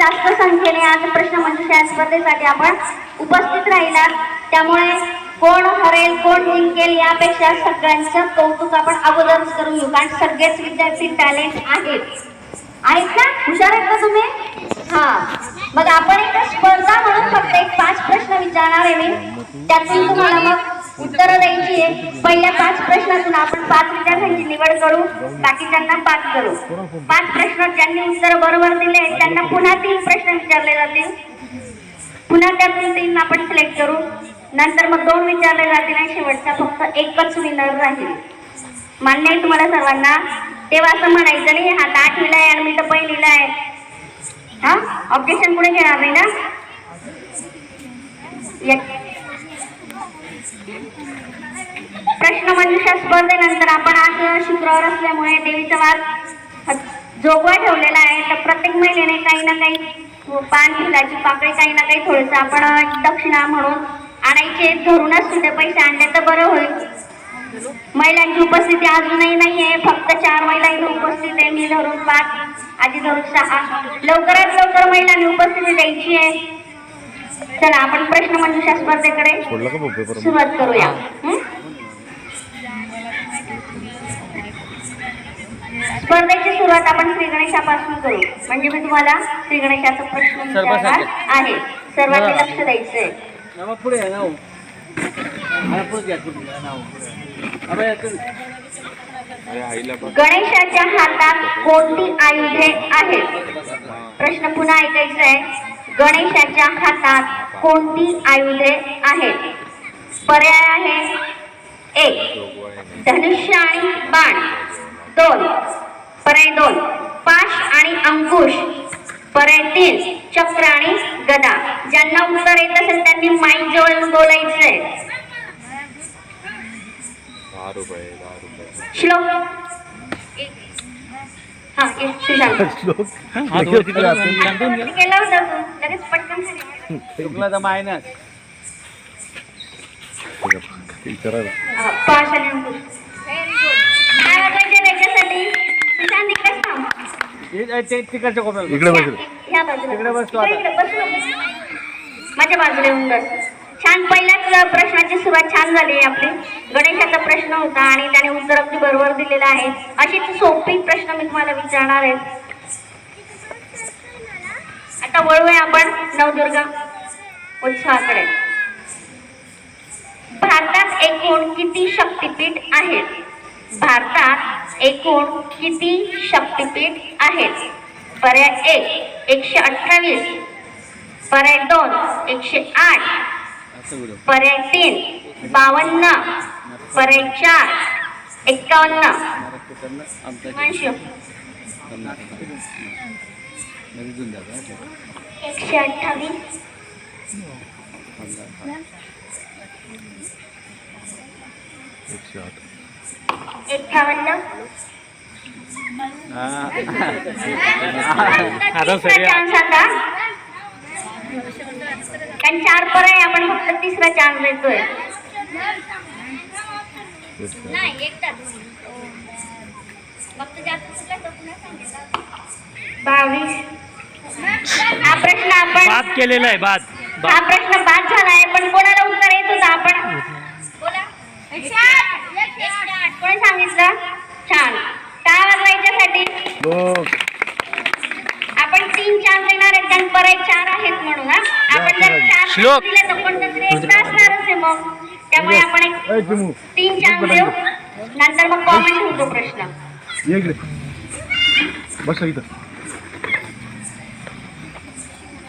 जास्त संख्येने आज प्रश्नमंजुषा स्पर्धेसाठी आपण उपस्थित राहिलात. त्यामुळे कोण हरेल कोण जिंकेल यापेक्षा सगळ्यांचं कौतुक आपण अगोदरच करून घेऊ कारण सगळेच विद्यार्थी टॅलेंट आहेत. आहेत ना? हुशार आहेत का तुम्ही? हा. मग आपण एक स्पर्धा म्हणून फक्त एक पाच प्रश्न विचारणार आहे मी. त्यातून तुम्हाला मग उत्तरं द्यायची आहे पहिल्या पाच प्रश्नातून आपण पाच विद्यार्थ्यांची निवड करू बाकीच्यांना पाच करू. पाच प्रश्न ज्यांनी उत्तर बरोबर दिले आहेत, त्यांना पुन्हा तीन प्रश्न विचारले जातील. पुन्हा त्यातून तीन आपण सिलेक्ट करू. नंतर मग दोन विचारले जातील आणि शेवटचा फक्त एकच विनर राहील. मान्य आहे तुम्हाला सर्वांना? तेव्हा असं म्हणायचं नाही हा तर आठवीला आहे आणि मी तर पहिलीला आहे हा? ऑब्जेक्शन पुढे घेणार नाही ना? प्रश्नमंजुषा प्रश्न म्हणजे स्पर्धेनंतर आपण आज शुक्रवार असल्यामुळे देवीचा वार जोगवा ठेवलेला आहे. तर प्रत्येक महिलेने काही ना काही पान फुलाची पाकळी काही ना काही थोडंसं आपण दक्षिणा म्हणून आणायचे. धरूनच सुद्धा पैसे आणले तर बरं होईल. महिलांची उपस्थिती अजूनही नाही आहे फक्त चार महिलांनी उपस्थित आहे. मी धरून पाच आजी धरून सहा. लवकरात लवकर महिलांनी उपस्थिती द्यायची आहे. चला आपण प्रश्न मंजुषा स्पर्धेकडे सुरुवात करूया. हं? स्पर्धेची सुरुवात आपण श्री गणेशापासून करू. म्हणजे मी तुम्हाला श्री गणेशाचा प्रश्न विचारणार आहे. सर्वांनी लक्ष द्यायचंय. गणेशाच्या हातात कोणती आयुधे आहेत? प्रश्न पुन्हा ऐकायचा आहे. गणेशाच्या हातात कोणती आयुधे आहेत? पर्याय आहे एक धनुष्य आणि बाण. दोन पर्याय दोन पाश आणि अंकुश. पर्याय तीन चक्र आणि गदा. ज्यांना उत्तर येत असेल त्यांनी माईक जवळ बोलायचंय. श्लोक. तिकडच्या कोपऱ्याला इकडे बस. ह्या बाजूला. इकडे बस तू आता. इकडे बस. ना. माझ्या बाजूला येऊन बस. छान पहिल्याच प्रश्नाची सुरुवात छान झाली आपली. गणेशाचा प्रश्न होता आणि त्याने उत्तर अगदी बरोबर दिलेलं आहे. अशीच सोपी प्रश्न मी तुम्हाला विचारणार आहे. आता वळूया आपण नवदुर्गा उत्सवाकडे. भारतात एकूण किती शक्तिपीठ आहेत? भारतात एकूण किती शक्तिपीठ आहेत? पर्याय एक एकशे अठ्ठावीस. पर्याय दोन एकशे आठ. तीन बावन्न पर्याय चार एक्कावन्न हा. एकशे अठ्ठावीस एक्कावन्न. हा. आता. कारण चार पर्याय आपण फक्त तिसरा चान्स देतोय. तेच तर. नाही एकटाच फक्त बावीस. हा प्रश्न आपण बाद केलेला आहे बाद. हा प्रश्न बाद झाला आहे पण कोणाला उत्तर येत होतं आपण? बोला. कोणी सांगितलं? छान. काय वाजवायच्यासाठी तीन चान्स देणार आहेत कारण चार आहेत म्हणून हा. आपण जर चार श्लोक. दिले तर कोणतं तरी एक असणारच आहे मग? त्यामुळे आपण एक तीन चान्स देऊ. नंतर मग कॉमेंट होतो प्रश्न. ये इकडे बस इथं.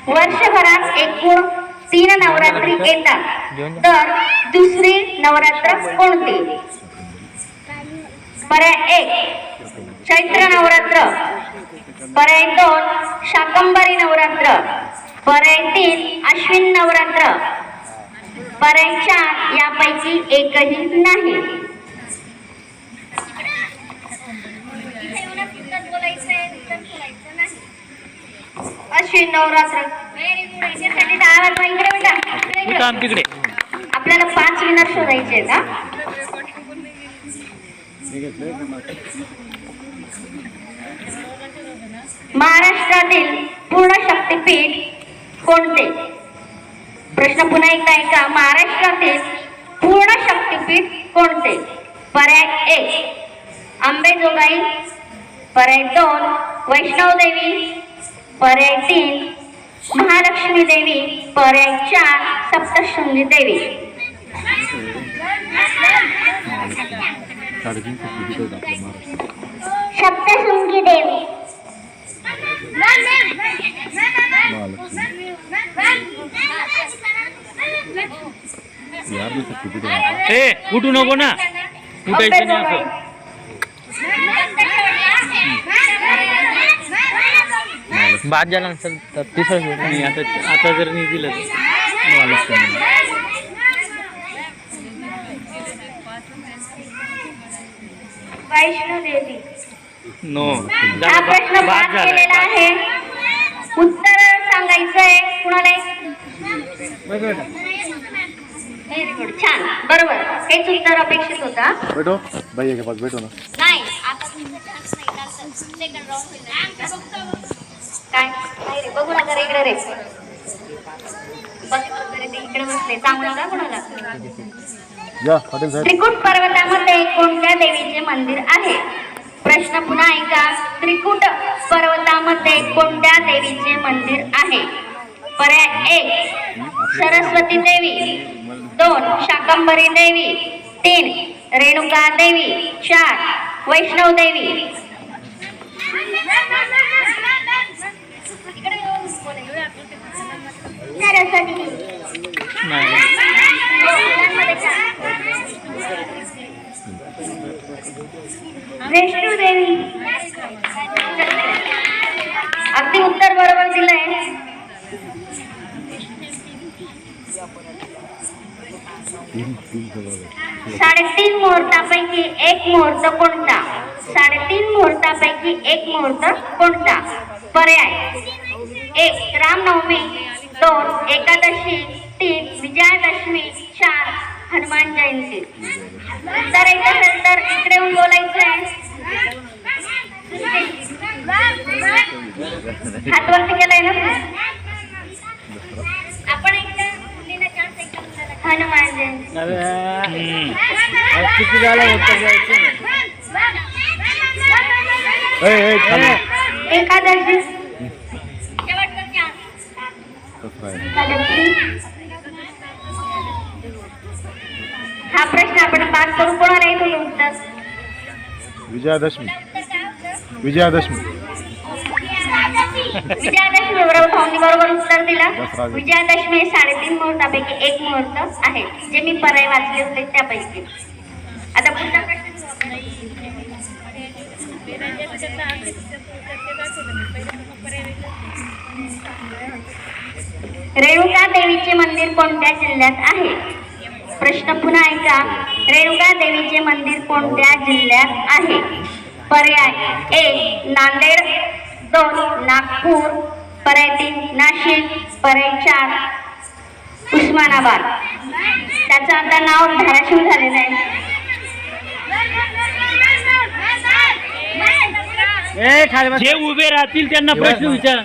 वर्षभरात एकूण तीन नवरात्री येतात. तर दुसरी नवरात्र कोणती? पर्याय एक. चैत्र नवरात्र. पर्याय दोन शाकंभरी नवरात्र. पर्याय तीन अश्विन नवरात्र. पर्याय चार यापैकी एकही नाही. अश्विन नवरात्र. आपल्याला पाच विनर शोधायचे आहेत हा हे घेतलंय कर्नाटक. महाराष्ट्रातील पूर्ण शक्तिपीठ कोणते? प्रश्न पुन्हा एकदा ऐका. महाराष्ट्रातील पूर्ण शक्तिपीठ कोणते? पर्याय एक अंबेजोगाई पर्याय दोन वैष्णवदेवी पर्याय तीन महालक्ष्मी देवी. पर्याय चार सप्तशृंगी देवी. सप्तशृंगी देवी यार मी किती किलोमीटर ए कुठू नको ना. कुठायचं नाही असं. बाद झाला नसेल तर तिसरं नाही आता आता जर नाही दिलं वैष्णोदेवी नो. हा प्रश्न बाद केलेला आहे. उत्तर सांगायचंय. कुणाला व्हेरी गुड छान. बरोबर. हेच उत्तर अपेक्षित होता बैठो भैया के पास बैठो ना. नाही आता सेकंड काय? नाही रे बघू नका रे इकडे रे. इकडे बसले. कुणाला. पाटील साहेब. त्रिकूट पर्वतामध्ये कोणत्या देवीचे मंदिर आहे? प्रश्न पुन्हा ऐका त्रिकूट पर्वतामध्ये कोणत्या देवीचे मंदिर आहे? पर्याय एक सरस्वती देवी. दोन शाकंभरी देवी. तीन रेणुका देवी. चार वैष्णव देवी. सरस्वती. नाही देवी. अगदी उत्तर बरोबर दिलंय. तीन तीन साडेतीन मुहूर्तापैकी एक मुहूर्त कोणता? साडेतीन मुहूर्तापैकी एक मुहूर्त कोणता? पर्याय. एक रामनवमी. दोन एकादशी. तीन विजयादशमी. चार हनुमान जयंती. तर एकदा असेल तर इकडे येऊन बोलायचंय हात वरती केलाय ना आपण एकदा मुलीला chance एकदा मुलाला. हनुमान जयंती किती झालं होतं जायचं एकादशी हा प्रश्न आपण पास करू कोणाला तुम्ही उत्तर विजयादशमी. विजयादशमी. बरोबर भाऊनी बरोबर उत्तर दिला. विजयादशमी हे साडेतीन मुहूर्तापैकी एक मुहूर्त आहे जे मी पर्याय वाचले होते त्यापैकी. आता पुढचा. रेणुका देवीचे मंदिर कोणत्या जिल्ह्यात आहे? प्रश्न पुन्हा ऐका रेणुका देवीचे मंदिर कोणत्या जिल्ह्यात आहे? पर्याय एक नांदेड दोन नागपूर पर्याय तीन नाशिक पर्याय चार उस्मानाबाद. त्याचं आता नाव धाराशिव झालेलं आहे. जे उभे राहतील त्यांना प्रश्न विचार.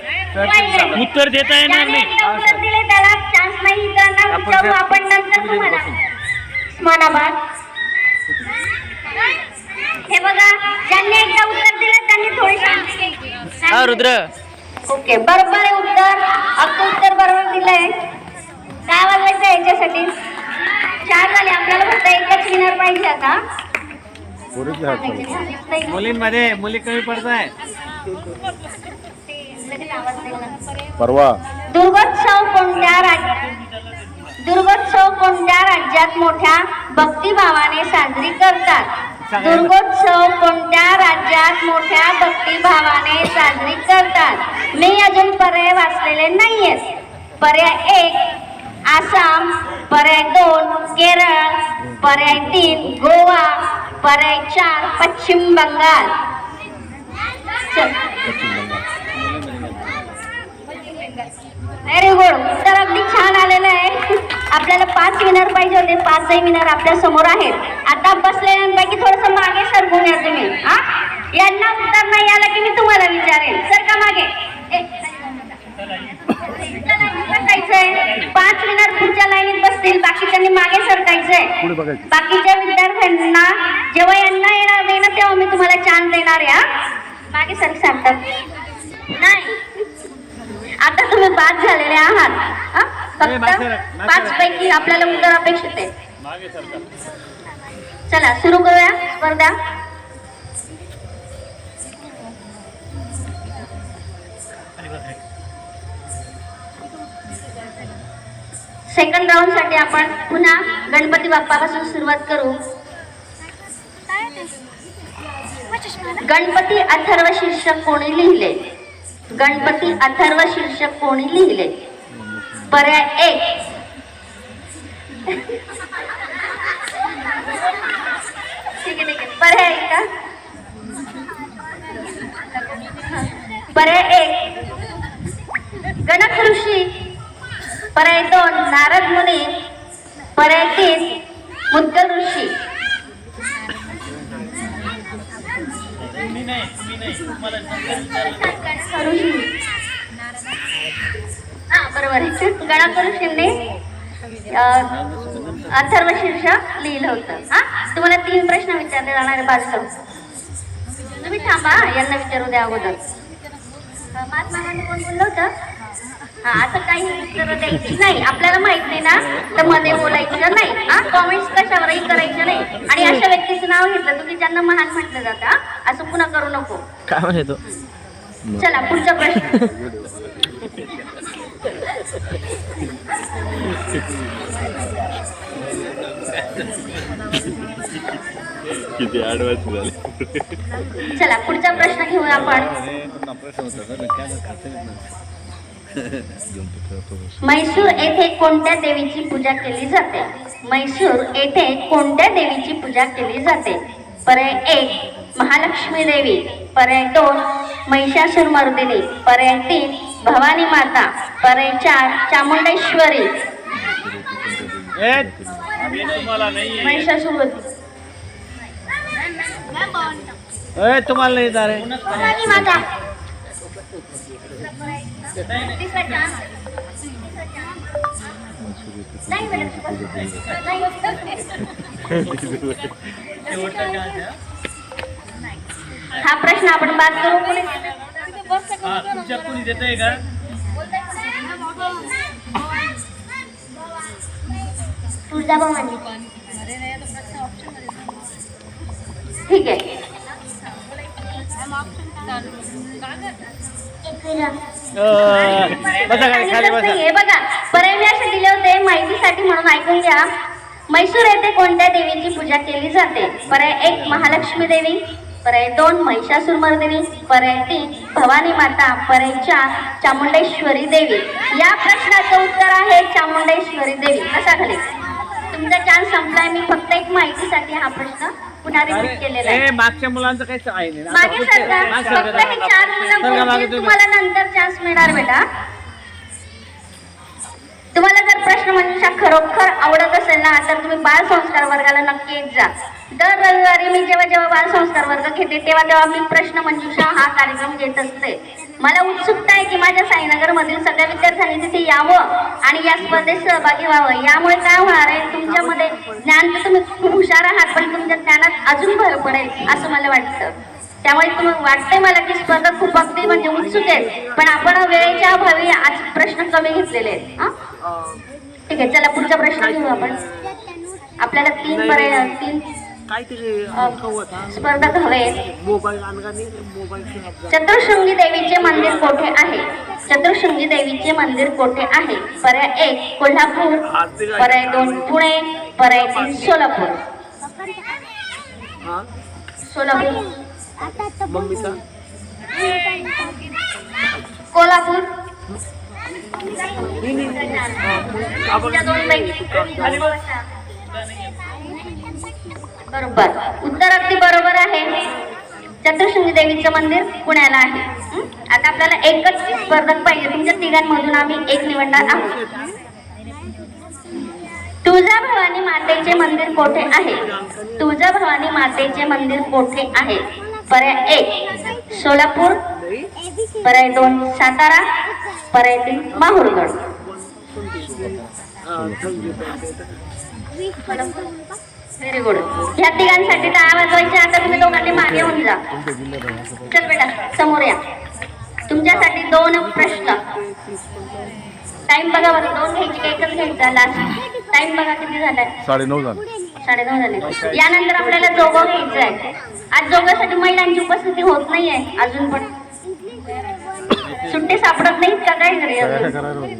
उत्तर देता येणार नाही. एकदा उत्तर दिले त्याला चान्स नाही त्यांना विचारू आपण नंतर तुम्हाला. उस्मानाबाद. हे बघा ज्यांनी एकदा उत्तर दिलं त्यांनी थोडी. हा रुद्र. ओके बरोबर आहे उत्तर. अगदी उत्तर बरोबर दिलंय. काय वाजवायचं याच्यासाठी? चार झाले आपल्याला फक्त एकच विनर पाहिजे आता. मुलींमध्ये मुली कमी पडत आहे. परवा. दुर्गोत्सव कोणत्या राज्यात दुर्गोत्सव कोणत्या राज्यात मोठ्या भक्तिभावाने साजरी करतात? दुर्गोत्सव कोणत्या राज्यात मोठ्या भक्तिभावाने साजरी करतात? मी अजून पर्याय वाचलेले नाहीये पर्याय एक आसाम. पर्याय दोन केरळ. पर्याय तीन गोवा. पर्याय चार पश्चिम बंगाल. व्हेरी गुड तर अगदी छान आलेलं आहे. आपल्याला पाच विनर पाहिजे होते. पाचही विनर आपल्यासमोर आहेत. आता बसलेल्यांपैकी थोडस मागे सरकून या तुम्ही हा यांना उत्तर नाही आलं की मी तुम्हाला विचारेल सर का मागे? पाच मिनिट पुढच्या लाईनीत बसतील. बाकीच्यांनी मागे सरकायचंय. बाकीच्या विद्यार्थ्यांना जेव्हा यांना येणार नाही ना तेव्हा मी तुम्हाला चान्स देणार हा. मागे सर सांगतात. नाही. आता तुम्ही बाद झालेले आहात. हा? फक्त पाच. पैकी आपल्याला उत्तर अपेक्षित आहे. चला सुरू करूया. स्पर्धा. सेकंड राऊंडसाठी आपण पुन्हा गणपती बाप्पापासून सुरुवात करू. गणपती अथर्व शीर्षक कोणी लिहिले? गणपती अथर्व शीर्षक कोणी लिहिले? पर्याय एक. ठीक आहे ठीक आहे. पर्याय एक का? पर्याय एक. गणक ऋषी पर्याय दोन नारद मुनी पर्याय तीन मुद्गल ऋषी. हा बरोबर आहे. गणक ऋषींनी अथर्व शीर्ष लिहिलं होतं. हा तुम्हाला तीन प्रश्न विचारले जाणार आहे तुम्ही थांबा यांना विचारू द्या अगोदर. महात्मा गांधी कोण बोललं होतं? हा असं काही उत्तर द्यायची नाही. आपल्याला माहीत नाही ना तर मध्ये बोलायचं नाही. हा कॉमेंट्स कशावरही करायचं नाही. आणि अशा व्यक्तीचं नाव घेतलं तुम्ही ज्यांना महान म्हटलं जातं हा? असं पुन्हा करू नको. काय म्हणतो चला पुढचा प्रश्न. किती झाले. चला पुढचा प्रश्न घेऊया आपण. म्हैसूर येथे कोणत्या देवीची पूजा केली जाते? म्हैसूर येथे कोणत्या देवीची पूजा केली जाते? पर्याय एक महालक्ष्मी देवी. पर्याय दोन महिषासूर मर्दिनी. पर्याय तीन भवानी माता. पर्याय चार चामुंडेश्वरी. महिषासूर तुम्हाला नाही माता. हा प्रश्न आपण बात करू. तुमच्या कोणी देत आहे का? तुळजाभवानी. ठीक आहे. हे बघा असे दिले होते माहितीसाठी म्हणून ऐकून घ्या. म्हैसूर येथे कोणत्या देवीची पूजा केली जाते? पर्याय एक महालक्ष्मी देवी. पर्याय दोन महिषासूर मर्दिनी. पर्याय तीन भवानी माता. पर्याय चार चामुंडेश्वरी देवी. या प्रश्नाचं उत्तर आहे चामुंडेश्वरी देवी. कसा खाली तुमचा चान्स संपलाय. मी फक्त एक माहितीसाठी हा प्रश्न पुन्हा रिपीट केलेला आहे ए मागच्या मुलांचं काहीच आहे नाही आता मागे पुढचे- सरका मागे फक्त सरका. चार मुलं सरका मागे बोलतील, तुम्ही. तुम्हाला नंतर चान्स मिळणार बेटा तुम्हाला जर प्रश्नमंजुषा खरोखर आवडत असेल ना तर तुम्ही बाल संस्कार वर्गाला नक्की येत जा दर रविवारी मी जेव्हा जेव्हा बाल संस्कार वर्ग घेते तेव्हा तेव्हा मी प्रश्नमंजुषा हा कार्यक्रम घेत असते मला उत्सुकता आहे की माझ्या साईनगर मधील सगळ्या विद्यार्थ्यांनी तिथे यावं आणि या स्पर्धेत सहभागी व्हावं. यामुळे काय होणार आहे? तुमच्यामध्ये ज्ञान तर तुम्ही खूप हुशार आहात पण तुमच्या ज्ञानात अजून भर पडेल असं मला वाटतं. त्यामुळे तुम्ही वाटतंय मला की स्पर्धा खूप अगदी म्हणजे उत्सुक आहे पण आपण वेळेच्या अभावी आज प्रश्न कमी घेतलेले आहेत? ठीक आहे चला पुढचा प्रश्न घेऊ आपण. आपल्याला तीन पर्याय तीन मोबाईल मोबाईल चतुर्शृंगी देवीचे मंदिर कोठे आहे? चतुर्शृंगी देवीचे मंदिर कोठे आहे? पर्याय एक कोल्हापूर. पर्याय दोन पुणे. पर्याय तीन सोलापूर. सोलापूर. कोल्हापूर. दोन पैकी. बरोबर. उत्तर अगदी बरोबर आहे. चतुर्शृंगी देवीचं मंदिर पुण्याला आहे. हं? आता आपल्याला एकच स्पर्धक पाहिजे. तुमच्या तिघांमधून आम्ही एक निवडणार आहोत. तुळजाभवानी मातेचे मंदिर कोठे आहे? तुळजाभवानी मातेचे मंदिर कोठे आहे? पर्याय एक सोलापूर. पर्याय दोन सातारा. पर्याय तीन माहुरगड. व्हेरी गुड ह्या तिघांसाठी टाळ्या वाजवायच्या आता तुम्ही दोघांनी मागे होऊन जा. चल बेटा समोर या. तुमच्यासाठी दोन प्रश्न. टाइम बघा बरं दोन घ्यायची का एकच घ्यायचा लास्ट टाइम बघा किती झालाय. साडेनऊ झालं. साडेनऊ झाले. यानंतर आपल्याला जोगो घ्यायचं आहे. आज जोगासाठी महिलांची उपस्थिती होत नाहीये. अजून पण. सुट्टी सापडत नाहीत का? काय घरी अजून?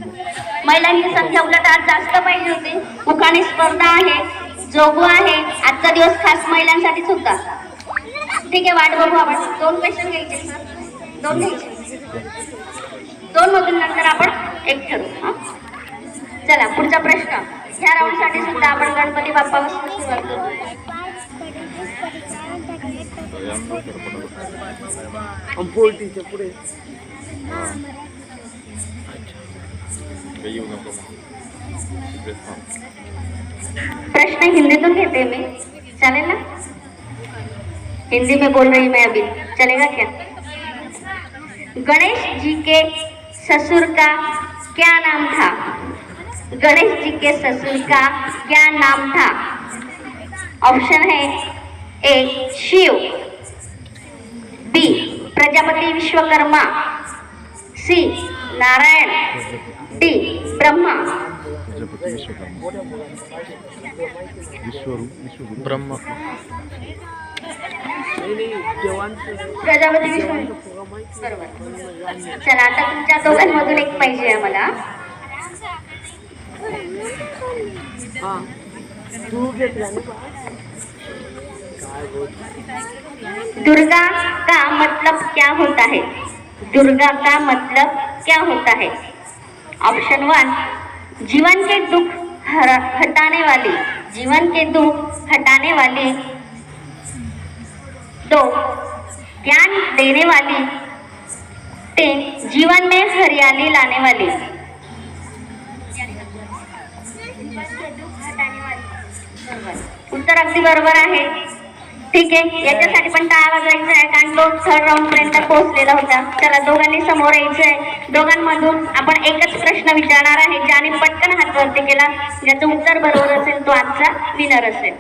महिलांची संख्या उलट आज जास्त पाहिजे होती. उखाणी स्पर्धा आहे. जोगो आहे. आजचा दिवस खास महिलांसाठीच होता ठीक आहे वाट बघू आपण. दोन क्वेश्चन घ्यायचे सर दोन घ्यायचे दोन मधून नंतर आपण एक ठरवू हा? चला पुढचा प्रश्न. ह्या राऊंडसाठी सुद्धा आपण गणपती बाप्पापासून सुरुवात करू. पुढे. येऊ नको. प्रश्न हिंदीतून घेते मी। चालेल ना? हिंदी में बोल रही मैं अभी। चलेगा क्या? गणेश जी के ससुर का क्या नाम था? गणेश जी के ससुर का क्या नाम था? ऑप्शन है A Shiva. B Prajapati Vishwakarma. C Narayan. D Brahma. Vishwakarma. Brahma. देवांचं Prajapati Vishnu बरोबर चला आता तुमच्या दोघांमधून एक पाहिजे आम्हाला. हा. दुर्गा का मतलब क्या होता है? दुर्गा का मतलब क्या होता है? ऑप्शन वन जीवन के दुख हटाने वाली जीवन के दुख हटाने वाली दो ज्ञान देने वाली तीन जीवन में हरियाली लाने वाली उत्तर अगदी बरोबर आहे. ठीक आहे. याच्यासाठी पण टाळा वाजवायचा आहे. कारण तो थर्ड राऊंड पर्यंत पोहोचलेला होता. त्याला दोघांनी समोर यायचं आहे दोघांमधून आपण एकच प्रश्न विचारणार आहे ज्याने पटकन हात वरती केला. ज्याचं उत्तर बरोबर असेल तो आजचा विनर असेल.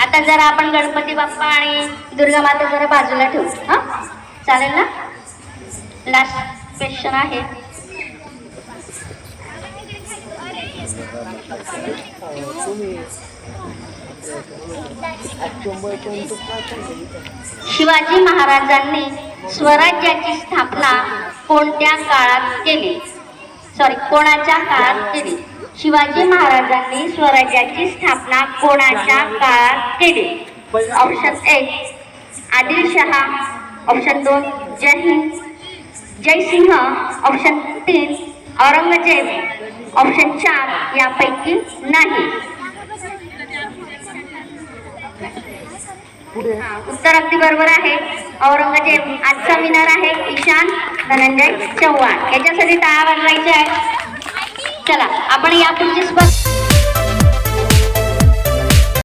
आता जरा आपण गणपती बाप्पा आणि दुर्गा माता जरा बाजूला ठेवू. हा? चालेल ना? लास्ट क्वेश्चन आहे तुम्ही शंभर पर्यंत काय सांगितलं शिवाजी महाराजांनी स्वराज्याची स्थापना कोणत्या काळात केली? सॉरी कोणाच्या काळात केली? शिवाजी महाराजांनी स्वराज्याची स्थापना कोणाच्या काळात केली? ऑप्शन एक आदिलशहा ऑप्शन दोन जय हिंद. जयसिंह ऑप्शन तीन औरंगजेब. ऑप्शन चार यापैकी नाही. उत्तर अगदी बरोबर आहे. औरंगजेब आजचा विनर आहे ईशान धनंजय चव्हाण. याच्यासाठी टाळा वाजवायचे आहे चला आपण यापुढची स्पर्धा